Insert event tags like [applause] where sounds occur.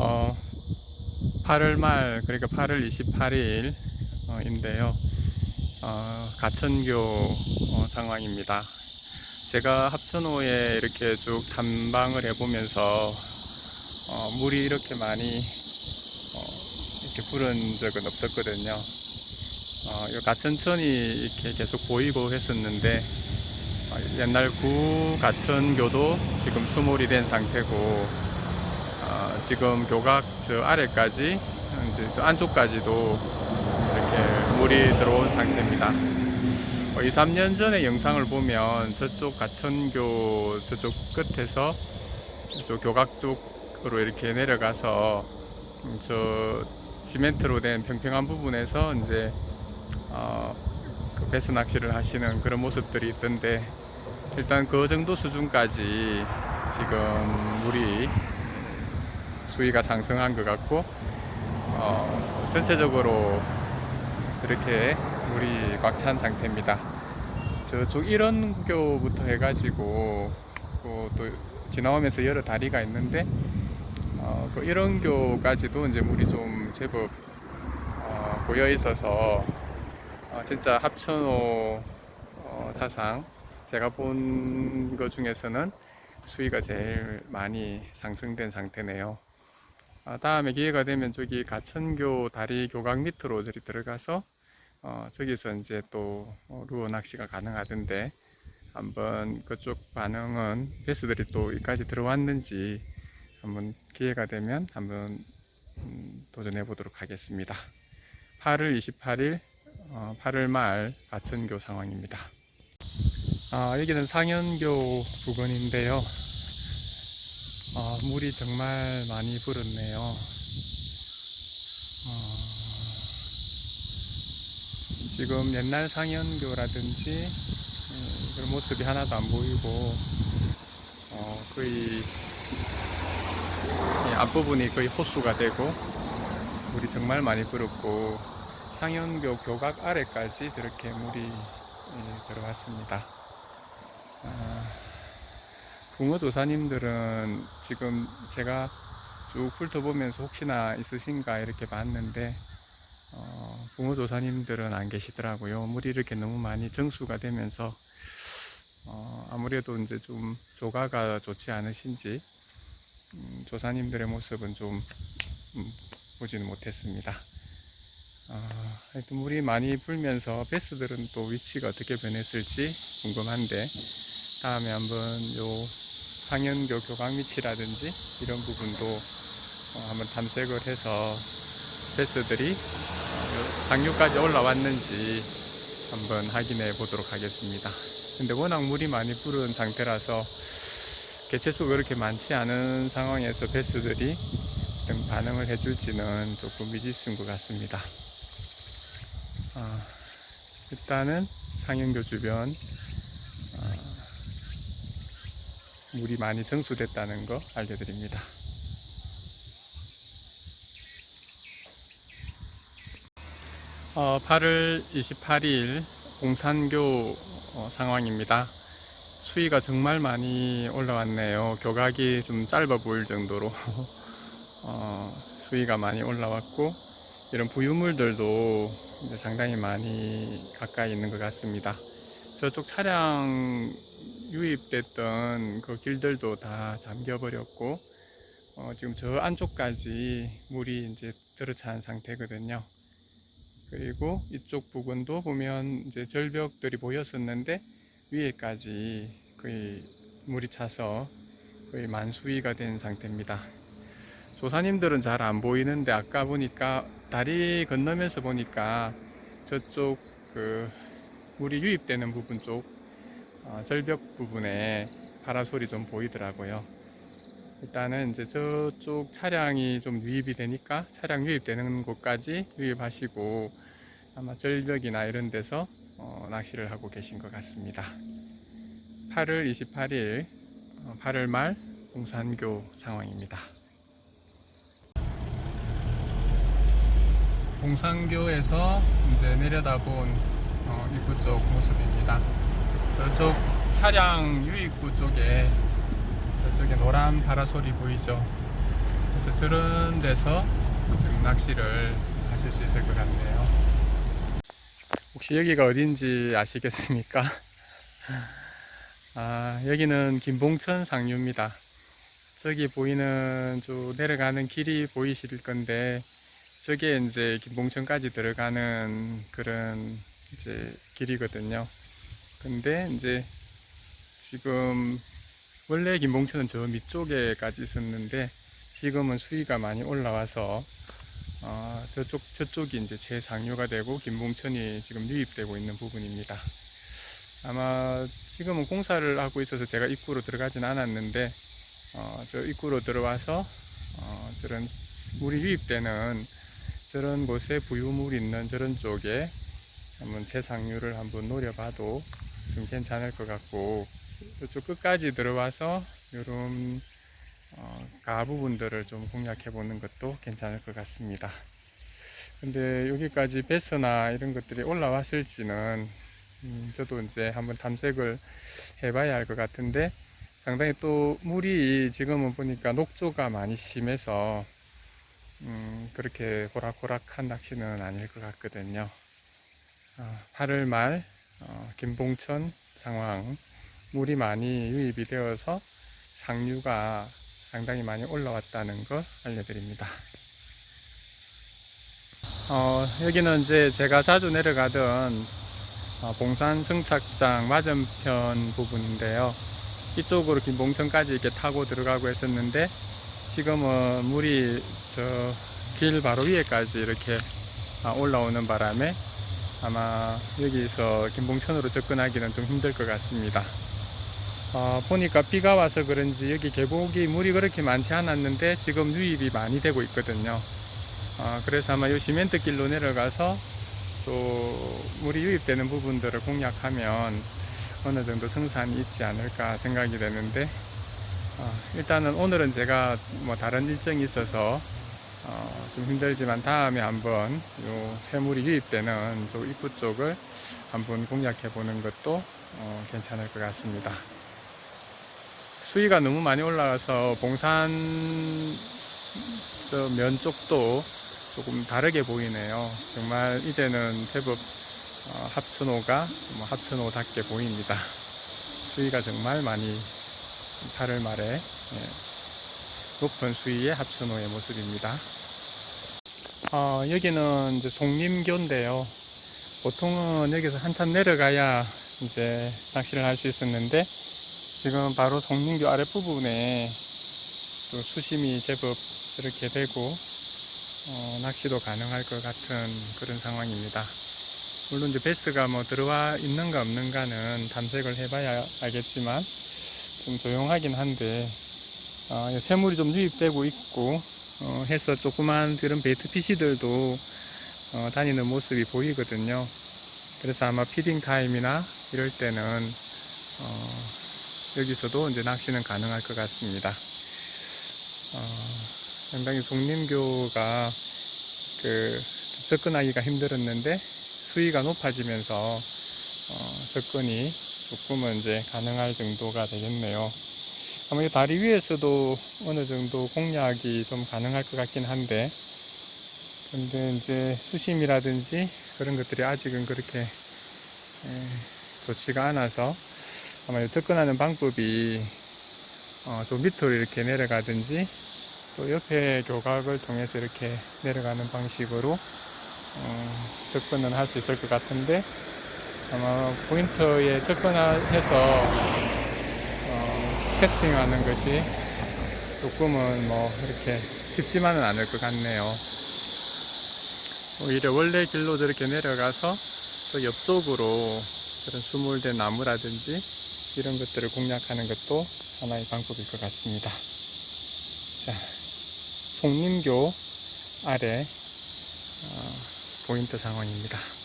어, 8월 말 그러니까 8월 28일 어, 인데요. 어, 가천교 어, 상황입니다. 제가 합천호에 이렇게 쭉 탐방을 해보면서 어, 물이 이렇게 많이 어, 이렇게 부른 적은 없었거든요. 어, 이 가천천이 이렇게 계속 보이고 했었는데 어, 옛날 구 가천교도 지금 수몰이 된 상태고 어, 지금 교각 저 아래까지 이제 저 안쪽까지도 이렇게 물이 들어온 상태입니다. 어, 2, 3년 전에 영상을 보면 저쪽 가천교 저쪽 끝에서 저 교각 쪽으로 이렇게 내려가서 음, 저 시멘트로 된 평평한 부분에서 이제 어, 그 배스 낚시를 하시는 그런 모습들이 있던데 일단 그 정도 수준까지 지금 물이 수위가 상승한 것 같고 어, 전체적으로 이렇게 물이 꽉 찬 상태입니다. 저쪽 일원교부터 해가지고 그또 지나오면서 여러 다리가 있는데 어, 그 일원교까지도 이제 물이 좀 제법 어, 고여 있어서 어, 진짜 합천호 어, 사상 제가 본 것 중에서는 수위가 제일 많이 상승된 상태네요. 아, 다음에 기회가 되면 저기 가천교 다리 교각 밑으로 저리 들어가서 어, 저기서 이제 또 어, 루어 낚시가 가능하던데 한번 그쪽 반응은 베스들이 또 여기까지 들어왔는지 한번 기회가 되면 한번 음, 도전해 보도록 하겠습니다. 8월 28일 어, 8월 말 가천교 상황입니다. 아, 여기는 상현교 부근인데요. 아, 물이 정말 많이 불었네요. 어, 지금 옛날 상현교라든지 음, 그런 모습이 하나도 안 보이고 어, 거의 이 앞부분이 거의 호수가 되고 물이 정말 많이 불었고 상현교 교각 아래까지 저렇게 물이 예, 들어왔습니다. 아, 붕어 조사님들은 지금 제가 쭉 훑어보면서 혹시나 있으신가 이렇게 봤는데 어, 붕어 조사님들은 안 계시더라고요. 물이 이렇게 너무 많이 정수가 되면서 어, 아무래도 이제 좀 조가가 좋지 않으신지 음, 조사님들의 모습은 좀 음, 보지는 못했습니다. 아, 하여튼 물이 많이 불면서 베스들은 또 위치가 어떻게 변했을지 궁금한데 다음에 한번 요 상현교 교각 밑이라든지 이런 부분도 어, 한번 탐색을 해서 베스들이 어, 상류까지 올라왔는지 한번 확인해 보도록 하겠습니다. 근데 워낙 물이 많이 부른 상태라서 개체수가 그렇게 많지 않은 상황에서 베스들이 어떤 반응을 해줄지는 조금 미지수인 것 같습니다. 아, 일단은 상현교 주변 아, 물이 많이 정수됐다는 거 알려드립니다. 어, 8월 28일 공산교 어, 상황입니다. 수위가 정말 많이 올라왔네요. 교각이 좀 짧아 보일 정도로 [laughs] 어, 수위가 많이 올라왔고 이런 부유물들도 상당히 많이 가까이 있는 것 같습니다. 저쪽 차량 유입됐던 그 길들도 다 잠겨버렸고 어, 지금 저 안쪽까지 물이 이제 들어찬 상태거든요. 그리고 이쪽 부근도 보면 이제 절벽들이 보였었는데 위에까지 거의 물이 차서 거의 만수위가 된 상태입니다. 조사님들은 잘 안 보이는데 아까 보니까 다리 건너면서 보니까 저쪽 그 물이 유입되는 부분 쪽 어, 절벽 부분에 파라솔이 좀 보이더라고요. 일단은 이제 저쪽 차량이 좀 유입이 되니까 차량 유입되는 곳까지 유입하시고 아마 절벽이나 이런 데서 어, 낚시를 하고 계신 것 같습니다. 8월 28일 8월 말 공산교 상황입니다. 공산교에서 이제 내려다본 어, 입구 쪽 모습입니다. 저쪽 차량 유입구 쪽에 저쪽에 노란 파라솔이 보이죠. 그래서 저런 데서 좀 낚시를 하실 수 있을 것 같네요. 혹시 여기가 어딘지 아시겠습니까? [laughs] 아, 여기는 김봉천 상류입니다. 저기 보이는 저 내려가는 길이 보이실 건데, 저게 이제 김봉천까지 들어가는 그런 이제 길이거든요. 근데 이제 지금 원래 김봉천은 저 밑쪽에까지 있었는데 지금은 수위가 많이 올라와서 어, 저쪽 저쪽이 이제 제 상류가 되고 김봉천이 지금 유입되고 있는 부분입니다. 아마 지금은 공사를 하고 있어서 제가 입구로 들어가진 않았는데 어, 저 입구로 들어와서 어, 저런 물이 유입되는 저런 곳에 부유물 있는 저런 쪽에 한번 제 상류를 한번 노려봐도 좀 괜찮을 것 같고 이쪽 끝까지 들어와서 이런 어, 가 부분들을 좀 공략해 보는 것도 괜찮을 것 같습니다. 근데 여기까지 베스나 이런 것들이 올라왔을지는 음, 저도 이제 한번 탐색을 해봐야 할 것 같은데 상당히 또 물이 지금은 보니까 녹조가 많이 심해서 음, 그렇게 호락호락한 낚시는 아닐 것 같거든요. 어, 8월 말 어, 김봉천 상황 물이 많이 유입이 되어서 상류가 상당히 많이 올라왔다는 걸 알려드립니다. 어, 여기는 이제 제가 자주 내려가던 어, 봉산 승착장 맞은편 부분인데요. 이쪽으로 김봉천까지 이렇게 타고 들어가고 했었는데 지금은 물이 저 길 바로 위에까지 이렇게 아, 올라오는 바람에 아마 여기서 김봉천으로 접근하기는 좀 힘들 것 같습니다. 어, 보니까 비가 와서 그런지 여기 계곡이 물이 그렇게 많지 않았는데 지금 유입이 많이 되고 있거든요. 어, 그래서 아마 이 시멘트 길로 내려가서 또 물이 유입되는 부분들을 공략하면 어느 정도 성산이 있지 않을까 생각이 되는데 어, 일단은 오늘은 제가 뭐 다른 일정이 있어서 어, 좀 힘들지만 다음에 한번 요 새물이 유입되는 저 입구 쪽을 한번 공략해 보는 것도 어, 괜찮을 것 같습니다. 수위가 너무 많이 올라가서 봉산 저면 쪽도 조금 다르게 보이네요. 정말 이제는 제법 어, 합천호가 뭐 합천호답게 보입니다. 수위가 정말 많이 8월 말에 예, 높은 수위의 합천호의 모습입니다. 어, 여기는 이제 송림교인데요. 보통은 여기서 한참 내려가야 이제 낚시를 할 수 있었는데 지금 바로 송림교 아랫부분에 또 수심이 제법 이렇게 되고 어, 낚시도 가능할 것 같은 그런 상황입니다. 물론 이제 베스가 뭐 들어와 있는가 없는가는 탐색을 해봐야 알겠지만 좀 조용하긴 한데 어, 새물이 좀 유입되고 있고 어, 해서 조그만 그런 베이트 피시들도 어, 다니는 모습이 보이거든요. 그래서 아마 피딩 타임이나 이럴 때는 어, 여기서도 이제 낚시는 가능할 것 같습니다. 어, 상당히 송림교가 그 접근하기가 힘들었는데 수위가 높아지면서 어, 접근이 조금은 이제 가능할 정도가 되겠네요. 아마 이 다리 위에서도 어느 정도 공략이 좀 가능할 것 같긴 한데 근데 이제 수심이라든지 그런 것들이 아직은 그렇게 에, 좋지가 않아서 아마 이 접근하는 방법이 어, 좀 밑으로 이렇게 내려가든지 또 옆에 교각을 통해서 이렇게 내려가는 방식으로 어, 접근을 할수 있을 것 같은데 아마 포인트에 접근해서 어, 캐스팅하는 것이 조금은 뭐 이렇게 쉽지만은 않을 것 같네요. 오히려 원래 길로 저렇게 내려가서 또 옆쪽으로 그런 수몰된 나무라든지 이런 것들을 공략하는 것도 하나의 방법일 것 같습니다. 자, 송림교 아래 어, 포인트 상황입니다.